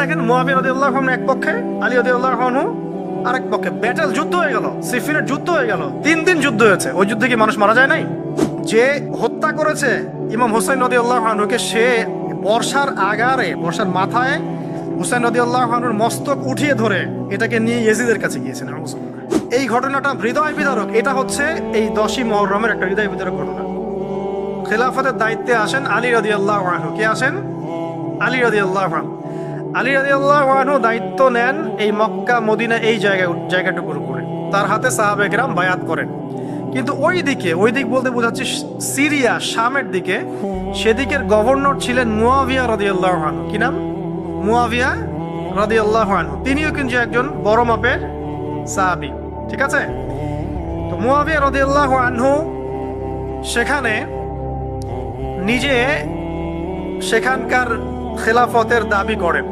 দেখেন মোয়াবি এক পক্ষে, আলী রদিউল্লাহ আরেক পক্ষে। ব্যাটেল যুদ্ধ হয়ে গেল সিফিনের যুদ্ধ হয়ে গেল। তিন দিন যুদ্ধ হয়েছে, ওই যুদ্ধে কি মানুষ মারা যায় নাই? যে হত্যা করেছে ইমাম হোসেন নদী আল্লাহকে সে বর্ষার আগারে, বর্ষার মাথায় হুসেন নদী আল্লাহর মস্তক উঠিয়ে ধরে এটাকে নিয়ে ইয়েজিদের কাছে গিয়েছেন এই ঘটনাটা হৃদয় বিদারক, এটা হচ্ছে এই দশই মহরমের একটা হৃদয় বিদারক ঘটনা। খেলাফতের দায়িত্বে আসেন আলী রদি আল্লাহ কে আসেন? আলী রদি আল্লাহ আলী রদি আল্লাহ দায়িত্ব নেন এই মক্কা, মদিনা এই জায়গা, জায়গাটুকুর উপরে। তার হাতে সাহাবেকরাম বায়াত করেন। কিন্তু ওই দিকে ওই দিক বলতে বোঝাচ্ছে সিরিয়া, শামের দিকে, সেদিকের গভর্নর ছিলেন মুয়াবিয়া রদি আল্লাহ কি নাম? মুয়াবিয়া রদি আল্লাহ তিনিও কিন্তু একজন বড় মাপের সাহাবি। ঠিক আছে? তো মুয়াবিয়া রদি আল্লাহ সেখানে নিজে সেখানকার খেলাফতের দাবি করেন।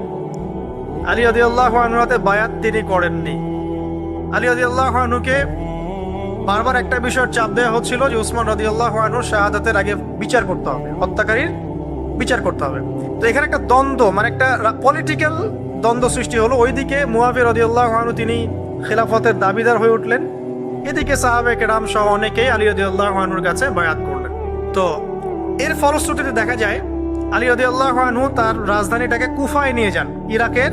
আলী আদি আল্লাহ আনুরাতে বায়াত তিনি করেননি। আলী আদি আল্লাহ আনুকে বারবার একটা বিষয়ের চাপ দেওয়া হচ্ছিল যে উসমান রদি আল্লাহ আনুর শাহাদাতের আগে বিচার করতে হবে, হত্যাকারীর বিচার করতে হবে। তো এখানে একটা দ্বন্দ্ব মানে একটা পলিটিক্যাল দ্বন্দ্ব সৃষ্টি হলো। ওইদিকে মুয়াবি রদি আল্লাহ আনু তিনি খেলাফতের দাবিদার হয়ে উঠলেন। এদিকে সাহাবেক রাম সহ অনেকেই আলী রদি আল্লাহ আনুর কাছে বায়াত করলেন। তো এর ফলশ্রুতিতে দেখা যায়, আলী রদি আল্লাহ আনহু তার রাজধানীটাকে কুফায় নিয়ে যান, ইরাকের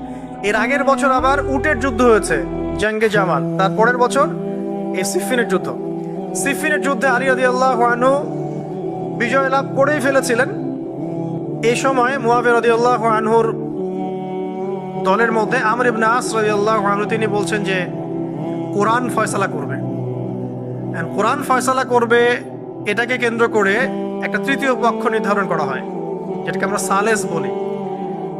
এর আগের বছর আবার উটের যুদ্ধ হয়েছে, জঙ্গে জামাল। তার পরের বছর এই সিফিনের যুদ্ধ। সিফিনের যুদ্ধে আলী আদি আল্লাহ বিজয় লাভ করেই ফেলেছিলেন। এই সময় মুয়াবির রদি আল্লাহ আনহুর দলের মধ্যে আমর ইবনে আস রদি আল্লাহ আনহু, তিনি বলছেন যে, কোরআন ফয়সালা করবে। কোরআন ফয়সালা করবে, এটাকে কেন্দ্র করে একটা তৃতীয় পক্ষ নির্ধারণ করা হয়, যেটাকে আমরা সালেস বলি।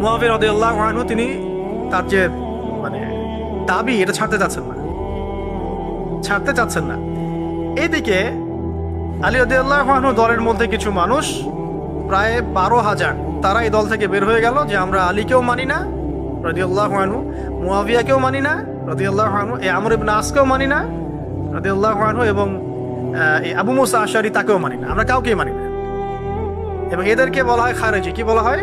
মুয়াবির রদিয়াল্লাহ আনহু তিনি তার যে মানে দাবি, এটা ছাড়তে চাচ্ছেন না। ছাড়তে চাচ্ছেন না। এইদিকে আলী রদিয়াল্লাহ আনহু দলের মধ্যে কিছু মানুষ, প্রায় বারো হাজার, তারা এই দল থেকে বের হয়ে গেল যে আমরা আলীকেও মানি না রদিউল্লাহ আনহু মুয়াবিয়াকেও মানি না রদিউল্লাহ আনহু, এই আমর ইবনে আসকেও মানি না রদিউল্লাহ আনহু এবং এই আবু মুসা আশারি তাকেও মানি না। আমরা কাউকেই মানি না। এবং এদেরকে বলা হয় খারেজি। কি বলা হয়?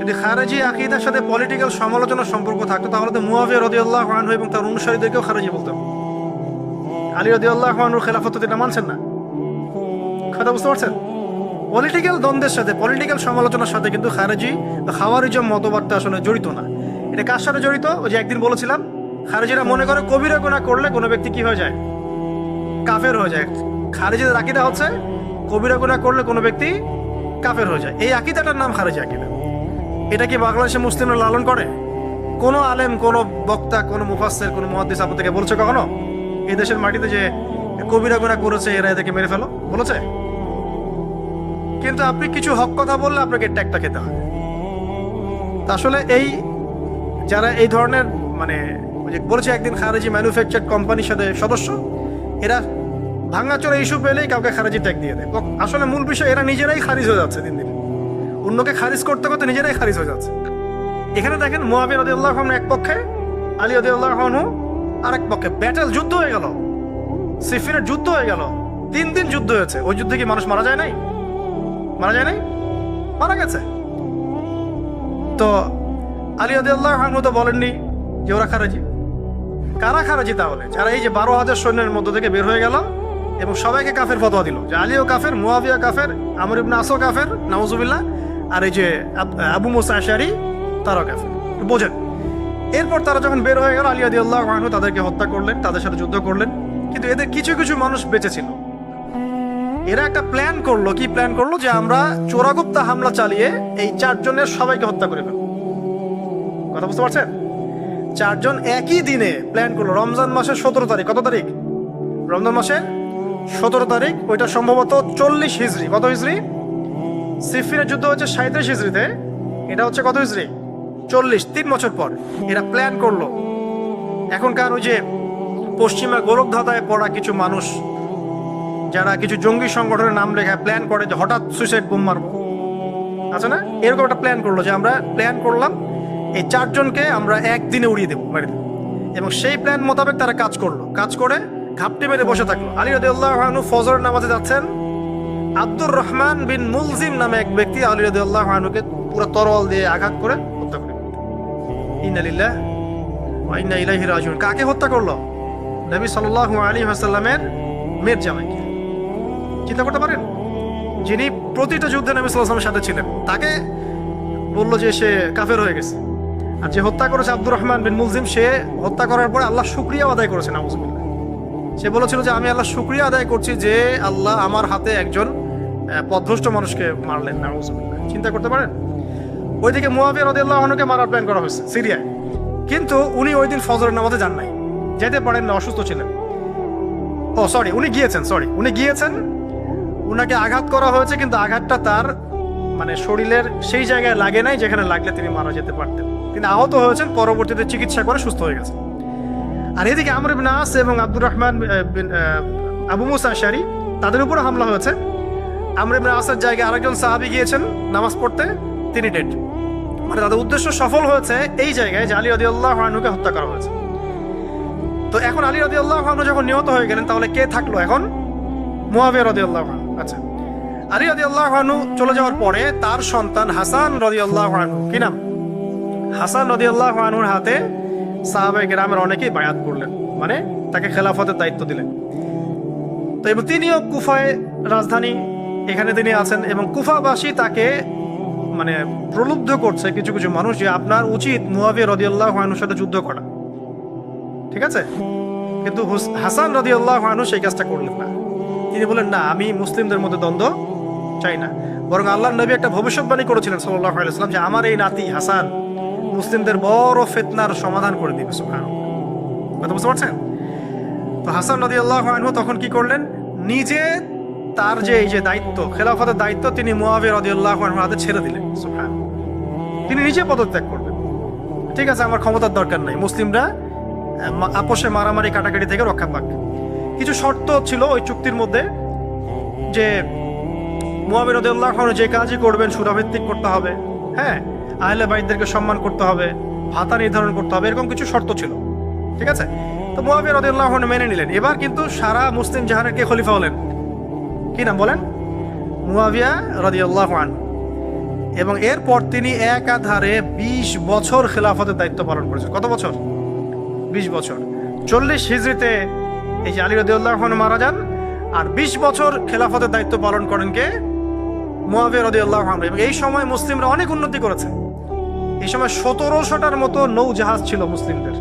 যদি খারাজি আকিদার সাথে পলিটিক্যাল সমালোচনার সম্পর্ক থাকতো, তাহলে তো মুয়াবিয়া রদি আল্লাহ এবং তার অনুসারীদেরকেও খারাজি বলতাম। আলী রদি আল্লাহ খেলাফত এটা মানছেন না। কথা বুঝতে পারছেন? পলিটিক্যাল দ্বন্দ্বের সাথে পলিটিক্যাল সমালোচনার সাথে কিন্তু খারেজি বা খাওয়ারিজম মতবাদটা আসলে জড়িত না। এটা কার সাথে জড়িত? ওই যে একদিন বলেছিলাম, খারেজিরা মনে করে কবিরা গুণা করলে কোনো ব্যক্তি কি হয়ে যায়? কাফের হয়ে যায়। খারেজিদের আকিদা হচ্ছে, কবিরা গুণা করলে কোনো ব্যক্তি কাফের হয়ে যায়। এই আকিদাটার নাম খারেজি আকিদা। এটা কি বাংলাদেশে মুসলিমরা লালন করে? কোনো আলেম, কোনো বক্তা, কোনো মুফাসের কোনো মহাদিস আপনাদেরকে বলছে কখনো? এই দেশের মাটিতে যে কবিরা গুণা করেছে, এরা এদেরকে মেরে ফেলো, বলেছে? কিন্তু আপনি কিছু হক কথা বললে আপনাকে ট্যাগটা খেতে তা আসলে এই যারা এই ধরনের মানে বলেছে একদিন খারেজি ম্যানুফ্যাকচার কোম্পানির সাথে সদস্য, এরা ভাঙাচোরা ইস্যু পেলেই কাউকে খারেজি ট্যাগ দিয়ে দেয়। আসলে মূল বিষয়, এরা নিজেরাই খারিজ হয়ে যাচ্ছে দিন দিন। অন্যকে খারিজ করতে করতে নিজেরাই খারিজ হয়ে যাচ্ছে। এখানে দেখেন মোয়াবির রদিউল্লাহ খান এক পক্ষে, আলী রদিউল্লাহ খানু আর এক পক্ষে। ব্যাটেল যুদ্ধ হয়ে গেল। সিফিনের যুদ্ধ হয়ে গেল। তিন দিন যুদ্ধ হয়েছে। ওই যুদ্ধে কি মানুষ মারা যায় নাই? মারা যায় নাই? মারা গেছে। তো আলী রদিউল্লাহ খানু তো বলেননি যে ওরা খারাজি। কারা খারাজি তাহলে? যারা এই যে বারো হাজার সৈন্যের মধ্য থেকে বের হয়ে গেল এবং সবাইকে কাফের ফতোয়া দিল। যে আলীও কাফের মুয়াবিয়া কাফের, আমর ইবনে আসো কাফের, নাউজুবিল্লাহ। আর এই যে আবু মোসা আশারি, তারাও কাফের। বোঝেন। এরপর তারা যখন বের হয়ে গেল, আলী আদি আল্লাহ তাদেরকে হত্যা করলেন, তাদের সাথে যুদ্ধ করলেন। কিন্তু এদের কিছু কিছু মানুষ বেঁচে ছিল। এরা একটা প্ল্যান করল। কি প্ল্যান করল? যে আমরা চোরাগুপ্তা হামলা চালিয়ে এই চারজনের সবাইকে হত্যা করে ফেলব। কথা বুঝতে পারছেন? চারজন একই দিনে প্ল্যান করল। রমজান মাসের সতেরো তারিখ, কত তারিখ? রমজান মাসের সতেরো তারিখ, ওইটা সম্ভবত চল্লিশ হিজড়ি কত হিজড়ি সিফিনের যুদ্ধ হচ্ছে সাঁত্রিশ হিজড়িতে। এটা হচ্ছে কত হিজড়ি? চল্লিশ, তিন বছর পর। এরা প্ল্যান করল। এখনকার ওই যে পশ্চিমা গোলকধাঁধায় পড়া কিছু মানুষ, যারা কিছু জঙ্গি সংগঠনের নাম লেখা প্ল্যান করে যে হঠাৎ সুইসাইড বোম মারবো। আছে না? এরকম একটা প্ল্যান করল যে আমরা প্ল্যান করলাম, এই চারজনকে আমরা একদিনে উড়িয়ে দেবো বাড়িতে। এবং সেই প্ল্যান মোতাবেক তারা কাজ করল। কাজ করে ঘাপটি মেরে বসে থাকল। আলী রদিউল্লাহ ফজর নামাজে যাচ্ছেন। আব্দুর রহমান বিন মুলজিম নামে এক ব্যক্তি আলী রদিউল্লাহ আহনুকে পুরো তরোয়াল দিয়ে আঘাত করে হত্যা করে। রাজিউন। কাকে হত্যা করল? নবী সাল্লাল্লাহু আলাইহি ওয়াসাল্লামের মেয়ের জামাইকে। চিন্তা করতে পারেন? যিনি প্রতিটা যুদ্ধে নবী সাল্লাল্লাহু সাথে ছিলেন, তাকে বলল যে সে কাফের হয়ে গেছে। আর যে হত্যা করেছে আব্দুর রহমান বিন মুলজিম, সে হত্যা করার পরে আল্লাহ শুক্রিয়া আদায় করেছে নাউজুবিল্লাহ। সে বলেছিল যে আমি আল্লাহ শুক্রিয়া আদায় করছি যে আল্লাহ আমার হাতে একজন পথভ্রষ্ট মানুষকে মারলেন নাউজুবিল্লাহ চিন্তা করতে পারেন? ওইদিকে মুয়াবিয়া রদিয়াল্লাহ আহনুকে মারার প্ল্যান করা হয়েছে সিরিয়ায়। কিন্তু উনি ওই দিন ফজরের নামাজে যান নাই। যেতে পারেন না অসুস্থ ছিলেন। ও সরি উনি গিয়েছেন সরি উনি গিয়েছেন। উনাকে আঘাত করা হয়েছে কিন্তু আঘাতটা তার মানে শরীরের সেই জায়গায় লাগে নাই যেখানে লাগলে তিনি মারা যেতে পারতেন। তিনি আহত হয়েছেন পরবর্তীতে চিকিৎসা করে সুস্থ হয়ে গেছেন। আর এদিকে আমর ইবনে আস এবং আব্দুর রহমান বিন, আবু মুসা আশারি তাদের উপরে হামলা হয়েছে। আমর ইবনে আসের জায়গায় আরেকজন সাহাবি গিয়েছেন নামাজ পড়তে, তিনি ডেড মানে তাদের উদ্দেশ্য সফল হয়েছে এই জায়গায় যে আলী আদি আল্লাহ আহনুকে হত্যা করা হয়েছে। তো এখন আলী আদি আল্লাহ আহনু যখন নিহত হয়ে গেলেন, তাহলে কে থাকল এখন? মুয়াবিয়া রদি আল্লাহ আচ্ছা। আলী রদি আহনু চলে যাওয়ার পরে তার সন্তান হাসান রদি আল্লাহ আহনু কি নাম? হাসান রদি আল্লাহ আহনুর হাতে সাহাবে গ্রামের অনেকেই বায়াত করলেন। মানে তাকে খেলাফতের দায়িত্ব দিলেন। তো এবং তিনিও কুফায় রাজধানী এখানে তিনি আছেন এবং কুফাবাসী তাকে মানে প্রলুব্ধ করছে কিছু কিছু মানুষ যে আপনার উচিত মুয়াবিয়া রদিয়াল্লাহ আহনুর সাথে যুদ্ধ করা। ঠিক আছে? কিন্তু হাসান রদিয়াল্লাহ আহনু সেই কাজটা করলেন না। তিনি বলেন না, আমি মুসলিমদের মধ্যে দ্বন্দ্ব চাই না। বরং আল্লাহ নবী একটা ভবিষ্যৎবাণী করেছিলেন সাল্লাহ আলাইসলাম যে, আমার এই নাতি হাসান মুসলিমদের বড় ফেতনার সমাধান করে দিবে। কথা বুঝতে পারছেন? তো হাসান নদী আল্লাহ তখন কি করলেন? নিজে তার যে এই যে দায়িত্ব, খেলাফতের দায়িত্ব তিনি মুয়াবিয়া রদি আল্লাহ হাতে ছেড়ে দিলেন। তিনি নিজে পদত্যাগ করবেন। ঠিক আছে, আমার ক্ষমতার দরকার নাই। মুসলিমরা আপোষে মারামারি কাটাকাটি থেকে রক্ষা পাক। কিছু শর্ত ছিল ওই চুক্তির মধ্যে যে মুয়াবির রদিউল্লাহ যে কাজই করবেন, সুরাভিত্তিক করতে হবে। হ্যাঁ আহলে বাইদদেরকে সম্মান করতে হবে, ভাতা নির্ধারণ করতে হবে, এরকম কিছু শর্ত ছিল। ঠিক আছে? তো মুয়াবিয়া রদিউল্লাহ মেনে নিলেন। এবার কিন্তু সারা মুসলিম জাহানের কে খলিফা হলেন? কি নাম বলেন? মুয়াবিয়া রদিউল্লাহ খান এবং এরপর তিনি একাধারে বিশ বছর খেলাফতের দায়িত্ব পালন করেছেন। কত বছর? বিশ বছর। চল্লিশ হিজড়িতে এই যে আলী রদিউল্লাহ মারা যান আর বিশ বছর খেলাফতের দায়িত্ব পালন করেন কে? মুয়াবিয়া রদিউল্লাহ খান এবং এই সময় মুসলিমরা অনেক উন্নতি করেছে। এই সময় সতেরোশোটার মতো নৌ জাহাজ ছিল মুসলিমদের।